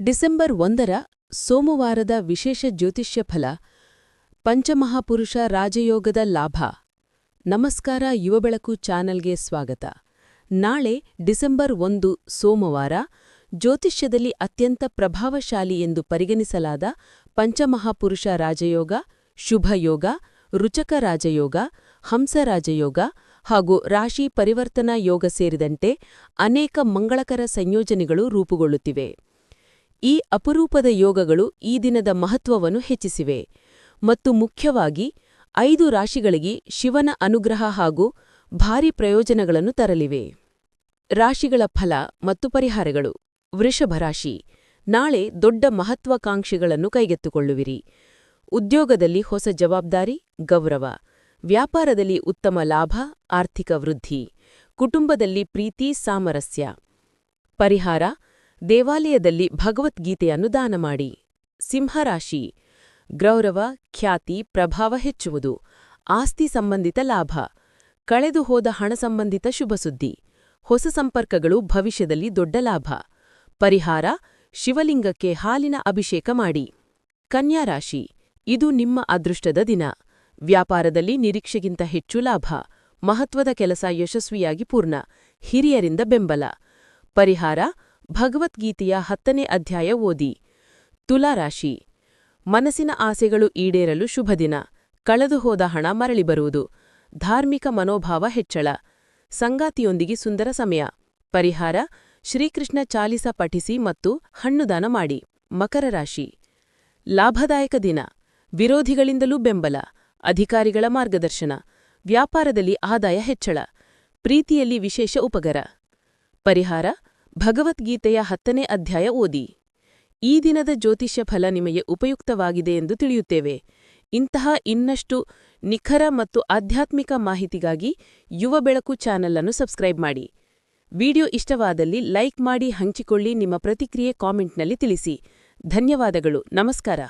December ಒಂದರ ಸೋಮವಾರದ ವಿಶೇಷ ಜ್ಯೋತಿಷ್ಯ ಫಲ, ಪಂಚಮಹಾಪುರುಷ ರಾಜಯೋಗದ ಲಾಭ. ನಮಸ್ಕಾರ, ಯುವಬೆಳಕು ಚಾನಲ್ಗೆ ಸ್ವಾಗತ. ನಾಳೆ ಡಿಸೆಂಬರ್ ಒಂದು ಸೋಮವಾರ ಜ್ಯೋತಿಷ್ಯದಲ್ಲಿ ಅತ್ಯಂತ ಪ್ರಭಾವಶಾಲಿ ಎಂದು ಪರಿಗಣಿಸಲಾದ ಪಂಚಮಹಾಪುರುಷ ರಾಜಯೋಗ, ಶುಭಯೋಗ, ರುಚಕ ರಾಜಯೋಗ, ಹಂಸರಾಜಯೋಗ ಹಾಗೂ ರಾಶಿ ಪರಿವರ್ತನಾ ಯೋಗ ಸೇರಿದಂತೆ ಅನೇಕ ಮಂಗಳಕರ ಸಂಯೋಜನೆಗಳು ರೂಪುಗೊಳ್ಳುತ್ತಿವೆ. ಈ ಅಪರೂಪದ ಯೋಗಗಳು ಈ ದಿನದ ಮಹತ್ವವನ್ನು ಹೆಚ್ಚಿಸಿವೆ. ಮತ್ತು ಮುಖ್ಯವಾಗಿ ಐದು ರಾಶಿಗಳಿಗೆ ಶಿವನ ಅನುಗ್ರಹ ಹಾಗೂ ಭಾರಿ ಪ್ರಯೋಜನಗಳನ್ನು ತರಲಿವೆ. ರಾಶಿಗಳ ಫಲ ಮತ್ತು ಪರಿಹಾರಗಳು. ವೃಷಭ ರಾಶಿ, ನಾಳೆ ದೊಡ್ಡ ಮಹತ್ವಾಕಾಂಕ್ಷಿಗಳನ್ನು ಕೈಗೆತ್ತಿಕೊಳ್ಳುವಿರಿ. ಉದ್ಯೋಗದಲ್ಲಿ ಹೊಸ ಜವಾಬ್ದಾರಿ, ಗೌರವ. ವ್ಯಾಪಾರದಲ್ಲಿ ಉತ್ತಮ ಲಾಭ, ಆರ್ಥಿಕ ವೃದ್ಧಿ. ಕುಟುಂಬದಲ್ಲಿ ಪ್ರೀತಿ, ಸಾಮರಸ್ಯ. ಪರಿಹಾರ ದೇವಾಲಯದಲ್ಲಿ ಭಗವದ್ಗೀತೆಯನ್ನು ದಾನ ಮಾಡಿ. ಸಿಂಹರಾಶಿ, ಗೌರವ, ಖ್ಯಾತಿ, ಪ್ರಭಾವ ಹೆಚ್ಚುವುದು. ಆಸ್ತಿ ಸಂಬಂಧಿತ ಲಾಭ. ಕಳೆದು ಹೋದ ಹಣ ಸಂಬಂಧಿತ ಶುಭಸುದ್ದಿ ಹೊಸ ಸಂಪರ್ಕಗಳು ಭವಿಷ್ಯದಲ್ಲಿ ದೊಡ್ಡ ಲಾಭ. ಪರಿಹಾರ, ಶಿವಲಿಂಗಕ್ಕೆ ಹಾಲಿನ ಅಭಿಷೇಕ ಮಾಡಿ. ಕನ್ಯಾರಾಶಿ ಇದು ನಿಮ್ಮ ಅದೃಷ್ಟದ ದಿನ. ವ್ಯಾಪಾರದಲ್ಲಿ ನಿರೀಕ್ಷೆಗಿಂತ ಹೆಚ್ಚು ಲಾಭ. ಮಹತ್ವದ ಕೆಲಸ ಯಶಸ್ವಿಯಾಗಿ ಪೂರ್ಣ. ಹಿರಿಯರಿಂದ ಬೆಂಬಲ. ಪರಿಹಾರ ಭಗವದ್ಗೀತೆಯ ಹತ್ತನೇ ಅಧ್ಯಾಯ ಓದಿ. ತುಲಾರಾಶಿ ಮನಸ್ಸಿನ ಆಸೆಗಳು ಈಡೇರಲು ಶುಭದಿನ ಕಳೆದುಹೋದ ಹಣ ಮರಳಿ ಬರುವುದು. ಧಾರ್ಮಿಕ ಮನೋಭಾವ ಹೆಚ್ಚಳ. ಸಂಗಾತಿಯೊಂದಿಗೆ ಸುಂದರ ಸಮಯ. ಪರಿಹಾರ, ಶ್ರೀಕೃಷ್ಣ ಚಾಲಿಸ ಪಠಿಸಿ ಮತ್ತು ಹಣ್ಣುದಾನ ಮಾಡಿ. ಮಕರ ರಾಶಿ. ಲಾಭದಾಯಕ ದಿನ. ವಿರೋಧಿಗಳಿಂದಲೂ ಬೆಂಬಲ. ಅಧಿಕಾರಿಗಳ ಮಾರ್ಗದರ್ಶನ. ವ್ಯಾಪಾರದಲ್ಲಿ ಆದಾಯ ಹೆಚ್ಚಳ. ಪ್ರೀತಿಯಲ್ಲಿ ವಿಶೇಷ ಉಪಗರ. ಪರಿಹಾರ ಭಗವದ್ಗೀತೆಯ ಹತ್ತನೇ ಅಧ್ಯಾಯ ಓದಿ. ಈ ದಿನದ ಜ್ಯೋತಿಷ್ಯ ಫಲ ನಿಮಗೆ ಉಪಯುಕ್ತವಾಗಿದೆ ಎಂದು ತಿಳಿಯುತ್ತೇವೆ. ಇಂತಹ ಇನ್ನಷ್ಟು ನಿಖರ ಮತ್ತು ಆಧ್ಯಾತ್ಮಿಕ ಮಾಹಿತಿಗಾಗಿ ಯುವ ಬೆಳಕು ಚಾನೆಲ್ ಅನ್ನು ಸಬ್ಸ್ಕ್ರೈಬ್ ಮಾಡಿ. ವಿಡಿಯೋ ಇಷ್ಟವಾದಲ್ಲಿ ಲೈಕ್ ಮಾಡಿ ಹಂಚಿಕೊಳ್ಳಿ, ನಿಮ್ಮ ಪ್ರತಿಕ್ರಿಯೆ ಕಾಮೆಂಟ್ನಲ್ಲಿ ತಿಳಿಸಿ. ಧನ್ಯವಾದಗಳು, ನಮಸ್ಕಾರ.